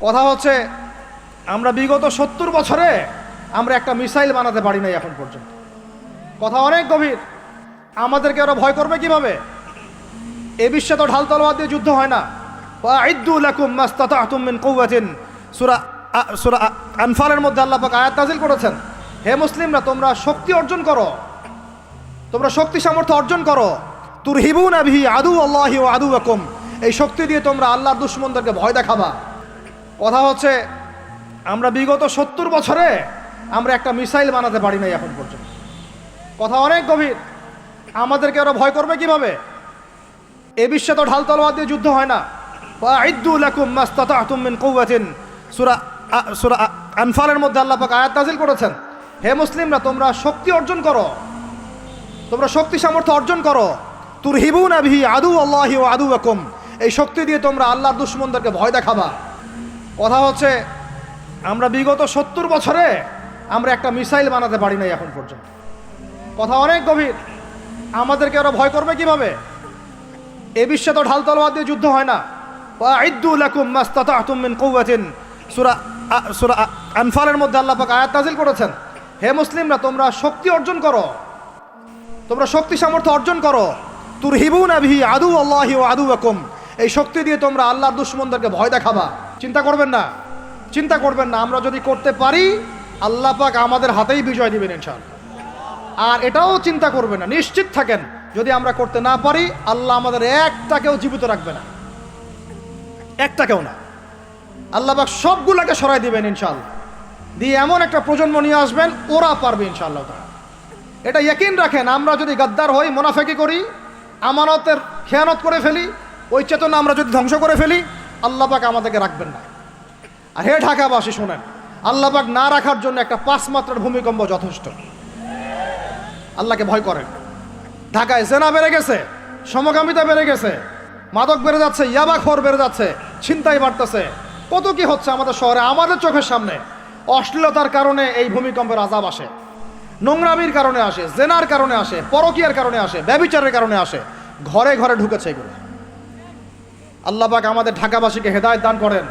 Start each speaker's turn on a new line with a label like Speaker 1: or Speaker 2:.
Speaker 1: কথা হচ্ছে, আমরা বিগত সত্তর বছরে আমরা একটা মিসাইল বানাতে পারি নাই এখন পর্যন্ত। কথা অনেক গভীর। আমাদেরকে ওরা ভয় করবে কীভাবে? এ বিশ্বে তো ঢাল তলোয়ার দিয়ে যুদ্ধ হয় না। সূরা আ- সূরা মধ্যে আল্লাহ পাক আয়াত নাযিল করেছেন। হে মুসলিমরা, তোমরা শক্তি অর্জন করো। তোমরা শক্তি সামর্থ্য অর্জন করো। তুর হিবুন আবিহি আদু আল্লাহি ও আদু রকম এই শক্তি দিয়ে তোমরা আল্লাহর দুশ্মনদেরকে ভয় দেখাবা। কথা হচ্ছে, আমরা বিগত সত্তর বছরে আমরা একটা মিসাইল বানাতে পারি নাই এখন পর্যন্ত। কথা অনেক গভীর। আমাদেরকে ওরা ভয় করবে কীভাবে? এ বিশ্বে তো ঢাল তলোয়ার দিয়ে যুদ্ধ হয় না। সূরা আনফালের মধ্যে আল্লাহ পাক আয়াত নাযিল করেছেন। হে মুসলিমরা, তোমরা শক্তি অর্জন করো। তোমরা শক্তি সামর্থ্য অর্জন করো। তুর হিবুন আবিহি আদু আল্লাহি আদু রকম এই শক্তি দিয়ে তোমরা আল্লাহর দুশ্মনদেরকে ভয় দেখাবা। কথা হচ্ছে, আমরা বিগত সত্তর বছরে আমরা একটা মিসাইল বানাতে পারি নাই এখন পর্যন্ত। কথা অনেক গভীর। আমাদেরকে ওরা ভয় করবে কীভাবে? এ বিশ্বে তো ঢাল তলোয়ার দিয়ে যুদ্ধ হয় না। আনফালের মধ্যে আল্লাহ আয়াত নাযিল করেছেন। হে মুসলিমরা, তোমরা শক্তি অর্জন করো। তোমরা শক্তি সামর্থ্য অর্জন করো। তুর হিবুন আবিহি আদু আল্লাহি আদু রকম এই শক্তি দিয়ে তোমরা আল্লাহর দুশ্মনদেরকে ভয় দেখাবা। চিন্তা করবেন না। চিন্তা করবেন না, আমরা যদি করতে পারি, আল্লাহ পাক আমাদের হাতেই বিজয় দিবেন ইনশাআল্লাহ। আর এটাও চিন্তা করবে না, নিশ্চিত থাকেন, যদি আমরা করতে না পারি, আল্লাহ আমাদের একটাকেও জীবিত রাখবে না। একটাকেও না। আল্লাহ পাক সবগুলাকে সরাই দিবেন ইনশাআল্লাহ। দিয়ে এমন একটা প্রজন্ম নিয়ে আসবেন, ওরা পারবে ইনশাআল্লাহ তাআলা। এটা ইয়কিন রাখেন, আমরা যদি গাদ্দার হই, মোনাফেকি করি, আমানতের খেয়ানত করে ফেলি, ওই চেতনা আমরা যদি ধ্বংস করে ফেলি আল্লাহ পাক আমাদেরকে রাখবেন না। আর হে ঢাকাবাসী, শোনেন আল্লাহ পাক না রাখার জন্য একটা পাঁচ মাত্রার ভূমিকম্প যথেষ্ট। আল্লাহকে ভয় করেন। ঢাকায় জেনা বেড়ে গেছে সমকামিতা বেড়ে গেছে, মাদক বেড়ে যাচ্ছে, ইয়াবা খোর বেড়ে যাচ্ছে, ছিনতাই বাড়তেছে। কত কি হচ্ছে আমাদের শহরে, আমাদের চোখের সামনে। অশ্লীলতার কারণে এই ভূমিকম্পের আজাব আসে। নোংরামির কারণে আসে, জেনার কারণে আসে, পরকিয়ার কারণে আসে ব্যবিচারের কারণে আসে। ঘরে ঘরে ঢুকেছে এগুলো। আল্লাহ পাক আমাদের ঢাকাবাসীকে হেদায়ত দান করেন।